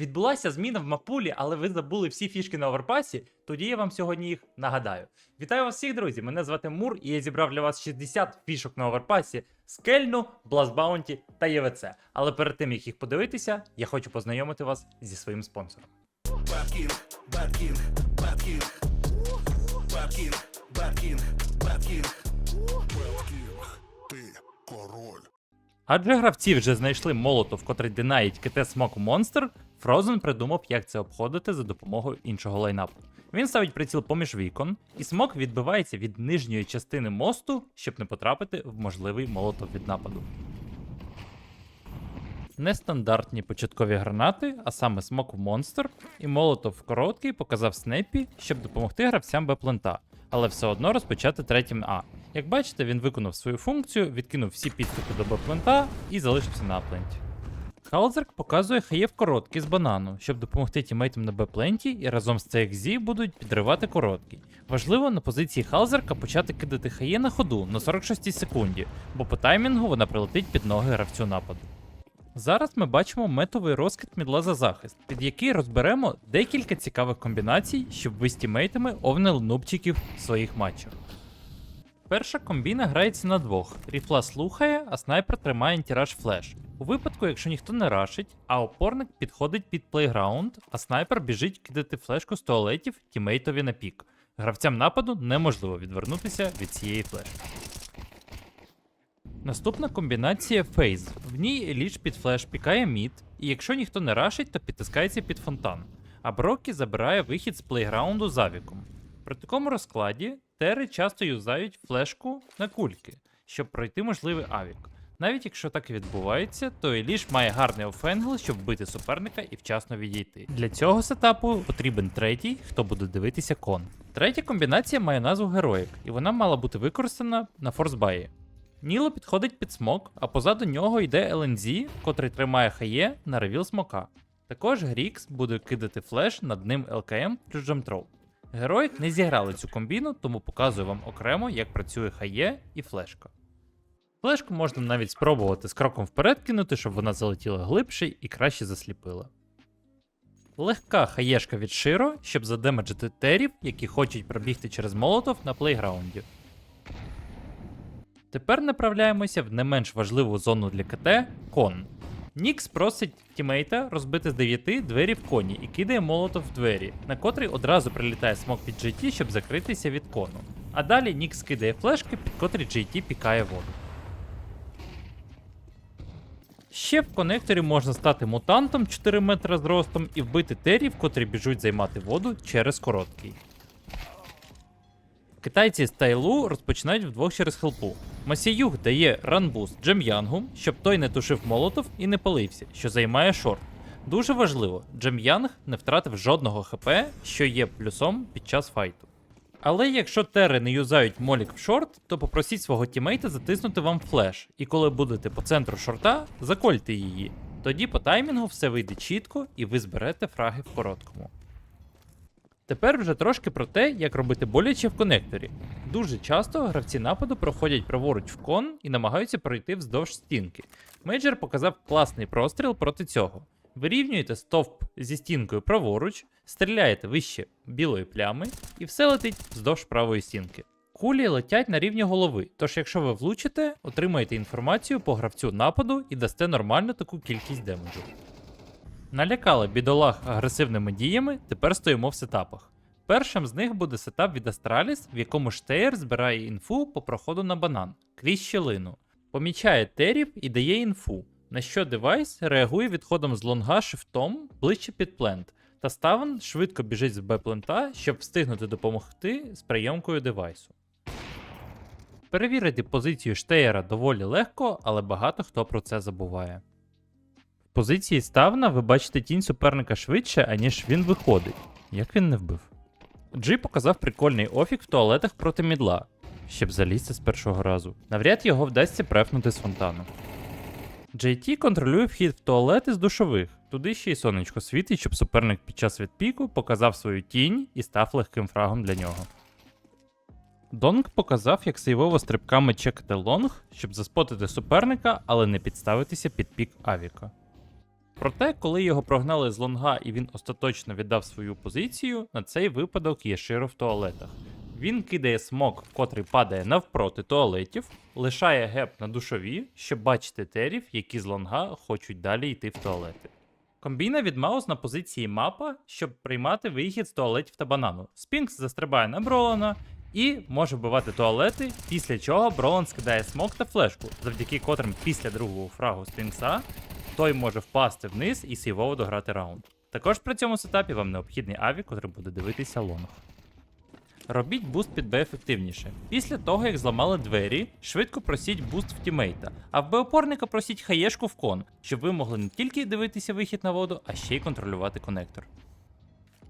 відбулася зміна в мапулі, але ви забули всі фішки на оверпасі, тоді я вам сьогодні їх нагадаю. Вітаю вас всіх, друзі! Мене звати Мур, і я зібрав для вас 60 фішок на оверпасі, скельну, Блазбаунті та ЄВЦ. Але перед тим як їх подивитися, я хочу познайомити вас зі своїм спонсором. Бэткинг, Бэткинг, Бэткинг, Бэткинг, Бэткинг, Бэткинг, Бэткинг, ти король. Адже гравці вже знайшли молотов, котрий динаїть КТ смоку Монстр, Фрозен придумав, як це обходити за допомогою іншого лайнапу. Він ставить приціл поміж вікон, і смок відбивається від нижньої частини мосту, щоб не потрапити в можливий молотов від нападу. Нестандартні початкові гранати, а саме смок в монстр, і молотов короткий показав Снеппі, щоб допомогти гравцям Б-плента, але все одно розпочати третім А. Як бачите, він виконав свою функцію, відкинув всі підступи до Б-плента і залишився на пленті. Халзерк показує хаєв короткий з банану, щоб допомогти тімейтам на Б-пленті і разом з CXZ будуть підривати короткий. Важливо на позиції Халзерка почати кидати хає на ходу на 46 секунді, бо по таймінгу вона прилетить під ноги гравцю нападу. Зараз ми бачимо метовий розкид мідла за захист, під який розберемо декілька цікавих комбінацій, щоб ви з тімейтами овнили нубчиків в своїх матчах. Перша комбіна грається на двох. Ріфла слухає, а снайпер тримає антираж флеш. У випадку, якщо ніхто не рашить, а опорник підходить під плейграунд, а снайпер біжить кидати флешку з туалетів тімейтові на пік. Гравцям нападу неможливо відвернутися від цієї флешки. Наступна комбінація фейз. В ній ліч під флеш пікає мід, і якщо ніхто не рашить, то підтискається під фонтан. А Брокі забирає вихід з плейграунду завіком. При такому розкладі тери часто юзають флешку на кульки, щоб пройти можливий авік. Навіть якщо так і відбувається, то Еліш має гарний офенгл, щоб вбити суперника і вчасно відійти. Для цього сетапу потрібен третій, хто буде дивитися кон. Третя комбінація має назву Героїк, і вона мала бути використана на форсбаї. Ніло підходить під смок, а позаду нього йде LNZ, котрий тримає хає на ревіл смока. Також Грікс буде кидати флеш над ним ЛКМ плюс джамтроу. Героїк не зіграли цю комбіну, тому показую вам окремо, як працює хає і флешка. Флешку можна навіть спробувати з кроком вперед кинути, щоб вона залетіла глибше і краще засліпила. Легка хаєшка від Широ, щоб задемеджити терів, які хочуть пробігти через молотов на плейграунді. Тепер направляємося в не менш важливу зону для КТ кон. Нікс просить тімейта розбити з 9 двері в коні і кидає молотов в двері, на котрий одразу прилітає смок від GT, щоб закритися від кону. А далі Нікс кидає флешки, під котрі GT пікає воду. Ще в конекторі можна стати мутантом 4 метри зростом і вбити терів, котрі біжуть займати воду через короткий. Китайці з Тайлу розпочинають вдвох через хелпу. Масіюг дає ранбуст Джем'янгу, щоб той не тушив молотов і не палився, що займає шорт. Дуже важливо, Джем'янг не втратив жодного ХП, що є плюсом під час файту. Але якщо тери не юзають молік в шорт, то попросіть свого тімейта затиснути вам флеш, і коли будете по центру шорта, закольте її. Тоді по таймінгу все вийде чітко і ви зберете фраги в короткому. Тепер вже трошки про те, як робити боляче в конекторі. Дуже часто гравці нападу проходять праворуч в кон і намагаються пройти вздовж стінки. Мейджор показав класний простріл проти цього. Вирівнюєте стовп зі стінкою праворуч, стріляєте вище білої плями, і все летить вздовж правої стінки. Кулі летять на рівні голови, тож якщо ви влучите, отримаєте інформацію по гравцю нападу і дасте нормальну таку кількість демеджу. Налякали бідолах агресивними діями, тепер стоїмо в сетапах. Першим з них буде сетап від Астраліс, в якому Штеєр збирає інфу по проходу на банан крізь щелину. Помічає терів і дає інфу, на що девайс реагує відходом з лонга шифтом ближче під плент, та ставен швидко біжить з Б-плента, щоб встигнути допомогти з прийомкою девайсу. Перевірити позицію Штеєра доволі легко, але багато хто про це забуває. В позиції ставна ви бачите тінь суперника швидше, аніж він виходить. Як він не вбив? Джи показав прикольний офік в туалетах проти мідла, щоб залізти з першого разу. Навряд його вдасться префнути з фонтану. JT контролює вхід в туалети з душових. Туди ще й сонечко світить, щоб суперник під час відпіку показав свою тінь і став легким фрагом для нього. Донг показав, як сейвово стрибками чекати лонг, щоб заспотити суперника, але не підставитися під пік Авіка. Проте, коли його прогнали з лонга і він остаточно віддав свою позицію, на цей випадок є Широ в туалетах. Він кидає смок, котрий падає навпроти туалетів, лишає геп на душові, щоб бачити терів, які з лонга хочуть далі йти в туалети. Комбіна від Маус на позиції мапа, щоб приймати вихід з туалетів та банану. Спінкс застрибає на Бролана і може вбивати туалети, після чого Бролан скидає смок та флешку, завдяки котрим після другого фрагу Спінкса той може впасти вниз і сейвово дограти раунд. Також при цьому сетапі вам необхідний аві, котрий буде дивитися лонг. Робіть буст під Б ефективніше. Після того, як зламали двері, швидко просіть буст в тімейта, а в Б-опорника просіть хаєшку в кон, щоб ви могли не тільки дивитися вихід на воду, а ще й контролювати конектор.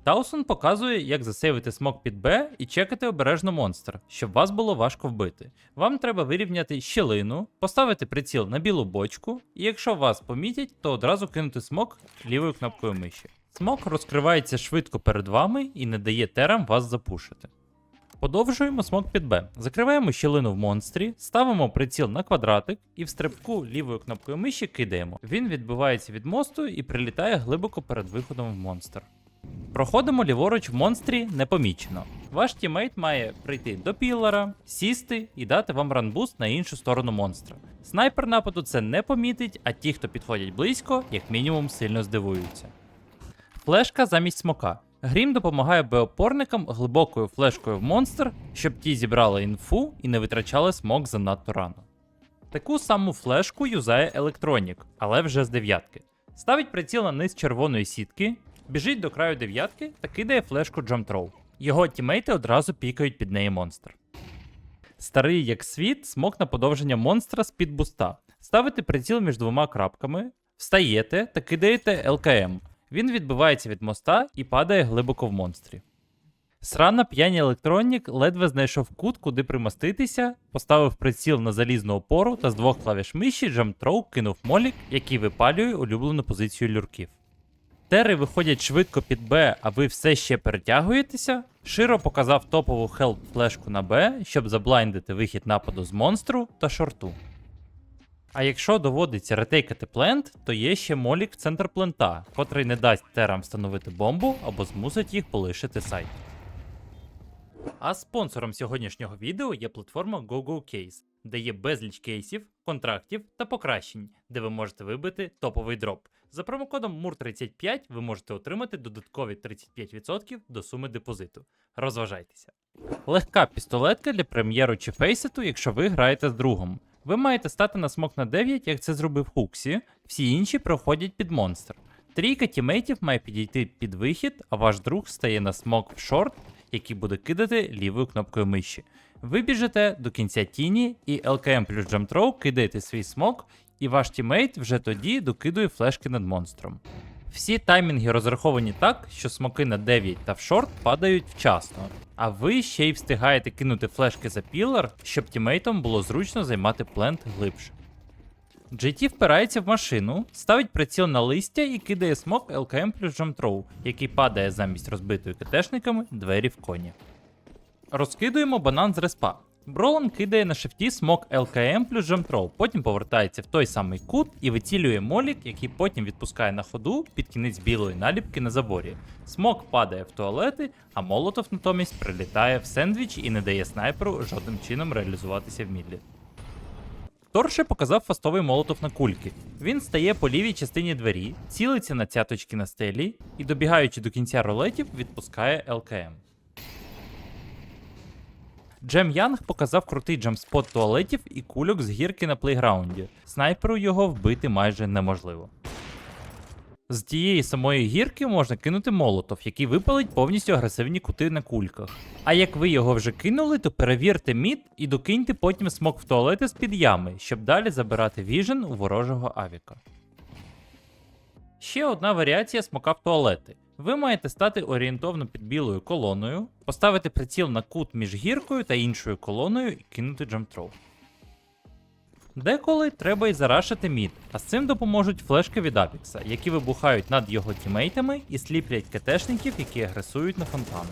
Таусон показує, як засейвити смок під Б і чекати обережно монстр, щоб вас було важко вбити. Вам треба вирівняти щілину, поставити приціл на білу бочку, і якщо вас помітять, то одразу кинути смок лівою кнопкою миші. Смок розкривається швидко перед вами і не дає терам вас запушити. Подовжуємо смок під Б. Закриваємо щілину в монстрі, ставимо приціл на квадратик і в стрибку лівою кнопкою миші кидаємо. Він відбивається від мосту і прилітає глибоко перед виходом в монстр. Проходимо ліворуч в монстрі непомічено. Ваш тімейт має прийти до піллера, сісти і дати вам ранбуст на іншу сторону монстра. Снайпер нападу це не помітить, а ті, хто підходять близько, як мінімум сильно здивуються. Флешка замість смока. Грім допомагає беопорникам глибокою флешкою в монстр, щоб ті зібрали інфу і не витрачали смок занадто рано. Таку саму флешку юзає електронік, але вже з дев'ятки. Ставить приціл на низ червоної сітки, біжить до краю дев'ятки та кидає флешку Джамтроу. Його тімейти одразу пікають під неї монстр. Старий як світ, смок на подовження монстра з під буста. Ставите приціл між двома крапками, встаєте та кидаєте ЛКМ. Він відбивається від моста і падає глибоко в монстрі. Срана п'яні електронік ледве знайшов кут, куди примоститися, поставив приціл на залізну опору та з двох клавіш миші Джамтроу кинув молік, який випалює улюблену позицію люрків. Тери виходять швидко під Б, а ви все ще перетягуєтеся. Широ показав топову хелп флешку на Б, щоб заблайндити вихід нападу з монстру та шорту. А якщо доводиться ретейкати плент, то є ще молік в центр плента, котрий не дасть терам встановити бомбу або змусить їх полишити сайт. А спонсором сьогоднішнього відео є платформа GoGoCase, де є безліч кейсів, контрактів та покращень, де ви можете вибити топовий дроп. За промокодом MUR35 ви можете отримати додаткові 35% до суми депозиту. Розважайтеся. Легка пістолетка для прем'єру чи фейсету, якщо ви граєте з другом. Ви маєте стати на смок на 9, як це зробив Хуксі, всі інші проходять під монстр. Трійка тімейтів має підійти під вихід, а ваш друг стає на смок в шорт, який буде кидати лівою кнопкою миші. Ви біжите до кінця тіні, і LKM плюс Jumpthrow кидаєте свій смок, і ваш тімейт вже тоді докидує флешки над монстром. Всі таймінги розраховані так, що смоки на 9 та в шорт падають вчасно, а ви ще й встигаєте кинути флешки за пілар, щоб тімейтам було зручно займати плент глибше. GT впирається в машину, ставить приціл на листя і кидає смок LKM плюс Jumpthrow, який падає замість розбитої КТшниками двері в коні. Розкидуємо банан з респа. Бролан кидає на шифті смок LKM плюс Jumpthrow, потім повертається в той самий кут і вицілює молік, який потім відпускає на ходу під кінець білої наліпки на заборі. Смок падає в туалети, а молотов натомість прилітає в сендвіч і не дає снайперу жодним чином реалізуватися в мідлі. Торше показав фастовий молотов на кульки. Він стає по лівій частині двері, цілиться на цяточки на стелі і, добігаючи до кінця рулетів, відпускає ЛКМ. Джем Янг показав крутий джамспот туалетів і кульок з гірки на плейграунді. Снайперу його вбити майже неможливо. З тієї самої гірки можна кинути молотов, який випалить повністю агресивні кути на кульках. А як ви його вже кинули, то перевірте мід і докиньте потім смок в туалети з-під ями, щоб далі забирати віжен у ворожого авіка. Ще одна варіація смока в туалети. Ви маєте стати орієнтовно під білою колоною, поставити приціл на кут між гіркою та іншою колоною і кинути джамтроу. Деколи треба й зарашити мід, а з цим допоможуть флешки від Апікса, які вибухають над його тімейтами і сліплять КТшників, які агресують на фонтани.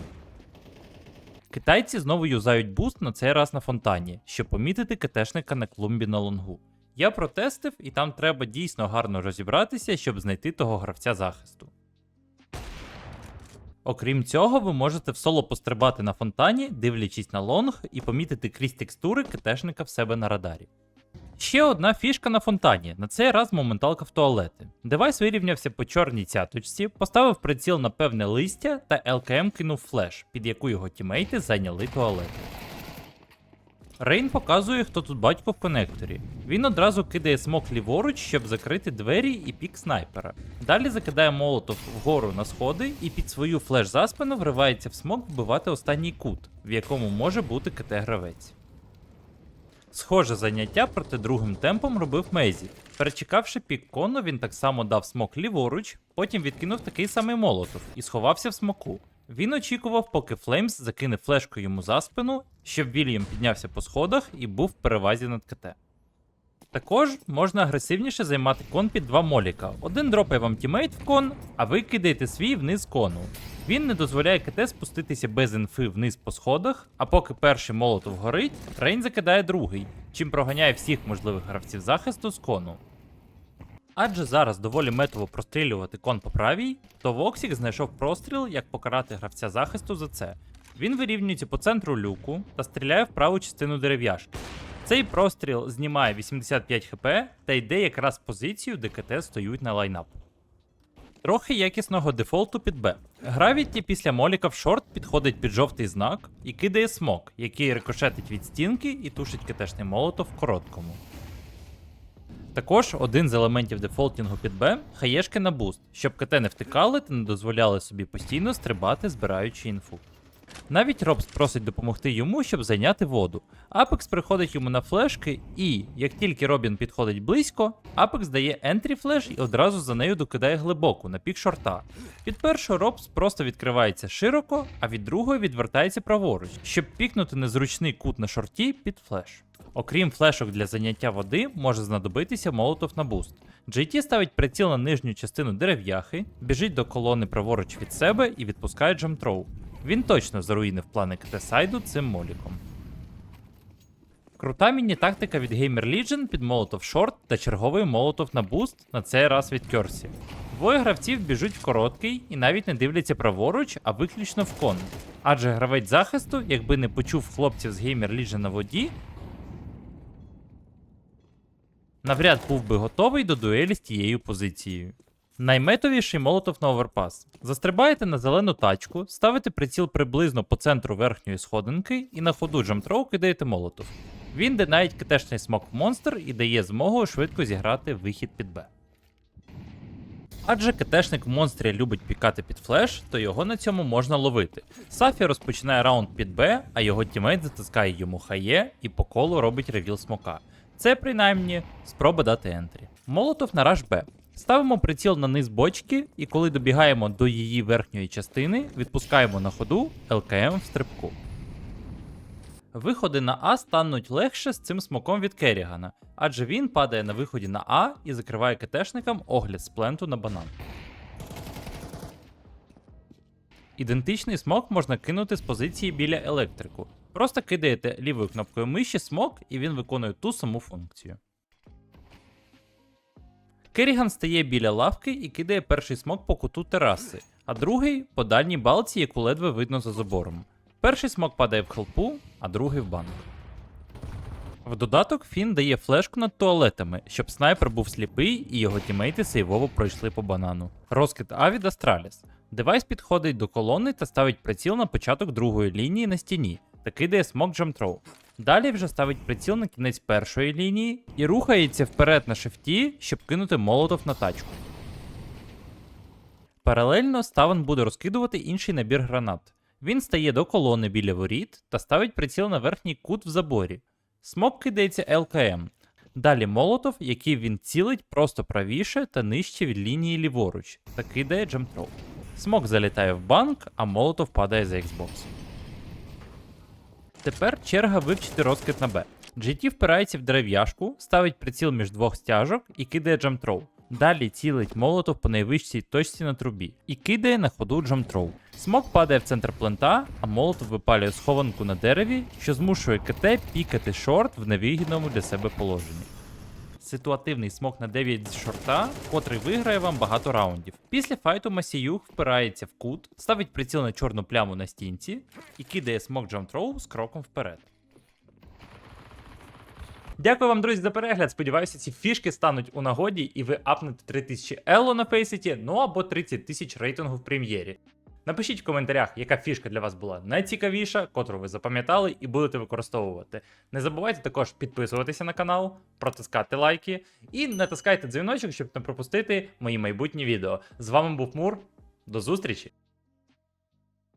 Китайці знову юзають буст на цей раз на фонтані, щоб помітити КТшника на клумбі на лонгу. Я протестив, і там треба дійсно гарно розібратися, щоб знайти того гравця захисту. Окрім цього, ви можете в соло пострибати на фонтані, дивлячись на лонг, і помітити крізь текстури китешника в себе на радарі. Ще одна фішка на фонтані, на цей раз моменталка в туалети. Девайс вирівнявся по чорній цяточці, поставив приціл на певне листя та ЛКМ кинув флеш, під яку його тімейти зайняли туалети. Рейн показує, хто тут батько в конекторі. Він одразу кидає смок ліворуч, щоб закрити двері і пік снайпера. Далі закидає молотов вгору на сходи і під свою флеш за спину вривається в смок вбивати останній кут, в якому може бути КТ-гравець. Схоже заняття проти другим темпом робив Мейзі. Перечекавши пік кону, він так само дав смок ліворуч, потім відкинув такий самий молотов і сховався в смоку. Він очікував, поки Флеймс закине флешку йому за спину, щоб Вільям піднявся по сходах і був в перевазі над КТ. Також можна агресивніше займати кон під два моліка. Один дропає вам тімейт в кон, а ви кидаєте свій вниз кону. Він не дозволяє КТ спуститися без інфи вниз по сходах, а поки перший молотов горить, Рейн закидає другий, чим проганяє всіх можливих гравців захисту з кону. Адже зараз доволі метово прострілювати кон по правій, то Воксік знайшов простріл, як покарати гравця захисту за це. Він вирівнюється по центру люку та стріляє в праву частину дерев'яшки. Цей простріл знімає 85 хп та йде якраз в позицію, де КТ стоють на лайнап. Трохи якісного дефолту під Б. Гравіті після моліка в шорт підходить під жовтий знак і кидає смок, який рикошетить від стінки і тушить КТшний молотов в короткому. Також один з елементів дефолтінгу під Б хаєшки на буст, щоб КТ не втикали та не дозволяли собі постійно стрибати, збираючи інфу. Навіть Робс просить допомогти йому, щоб зайняти воду. Апекс приходить йому на флешки, і як тільки Робін підходить близько, Апекс дає ентрі флеш і одразу за нею докидає глибоку на пік шорта. Від першого Робс просто відкривається широко, а від другої відвертається праворуч, щоб пікнути незручний кут на шорті під флеш. Окрім флешок для заняття води, може знадобитися молотов на буст. JT ставить приціл на нижню частину дерев'яхи, біжить до колони праворуч від себе і відпускає джамтроу. Він точно заруїнив плани КТ-сайду цим моліком. Крута міні-тактика від Gamer Legion під молотов шорт та черговий молотов на буст, на цей раз від Керсі. Двоє гравців біжуть в короткий і навіть не дивляться праворуч, а виключно в кон. Адже гравець захисту, якби не почув хлопців з Gamer Legion на воді, навряд був би готовий до дуелі з тією позицією. Найметовіший молотов на оверпас. Застрибаєте на зелену тачку, ставите приціл приблизно по центру верхньої сходинки і на ходу джамтроу кидаєте молотов. Він денають КТшний смок в монстр і дає змогу швидко зіграти вихід під Б. Адже КТшник в монстрі любить пікати під флеш, то його на цьому можна ловити. Сафі розпочинає раунд під Б, а його тімейт затискає йому хає і по колу робить ревіл смока. Це принаймні спроба дати ентрі. Молотов на раш Б. Ставимо приціл на низ бочки, і коли добігаємо до її верхньої частини, відпускаємо на ходу ЛКМ в стрибку. Виходи на А стануть легше з цим смоком від Керігана, адже він падає на виході на А і закриває КТшникам огляд з пленту на банан. Ідентичний смок можна кинути з позиції біля електрику. Просто кидаєте лівою кнопкою миші смок, і він виконує ту саму функцію. Керіган стає біля лавки і кидає перший смок по куту тераси, а другий по дальній балці, яку ледве видно за забором. Перший смок падає в хелпу, а другий в банк. В додаток Фін дає флешку над туалетами, щоб снайпер був сліпий і його тімейти сейвово пройшли по банану. Розкид А від Астраліс. Девайс підходить до колони та ставить приціл на початок другої лінії на стіні та кидає смок джамтроу. Далі вже ставить приціл на кінець першої лінії і рухається вперед на шифті, щоб кинути молотов на тачку. Паралельно Ставен буде розкидувати інший набір гранат. Він стає до колони біля воріт та ставить приціл на верхній кут в заборі. Смок кидається ЛКМ. Далі молотов, який він цілить просто правіше та нижче від лінії ліворуч, та кидає джамтроу. Смок залітає в банк, а молотов падає за Xbox. Тепер черга вивчити розкид на Б. GT впирається в дерев'яшку, ставить приціл між двох стяжок і кидає джамтроу. Далі цілить молотов по найвищій точці на трубі і кидає на ходу джамтроу. Смок падає в центр плента, а молотов випалює схованку на дереві, що змушує КТ пікати шорт в невигідному для себе положенні. Ситуативний смок на 9 з шорта, котрий виграє вам багато раундів. Після файту Масіюх впирається в кут, ставить приціл на чорну пляму на стінці і кидає смок джамтроу з кроком вперед. Дякую вам, друзі, за перегляд. Сподіваюся, ці фішки стануть у нагоді, і ви апнете 3000 ело на фейсіті, ну або 30 тисяч рейтингу в прем'єрі. Напишіть в коментарях, яка фішка для вас була найцікавіша, котру ви запам'ятали і будете використовувати. Не забувайте також підписуватися на канал, протискати лайки і натискайте дзвіночок, щоб не пропустити мої майбутні відео. З вами був Мур. До зустрічі!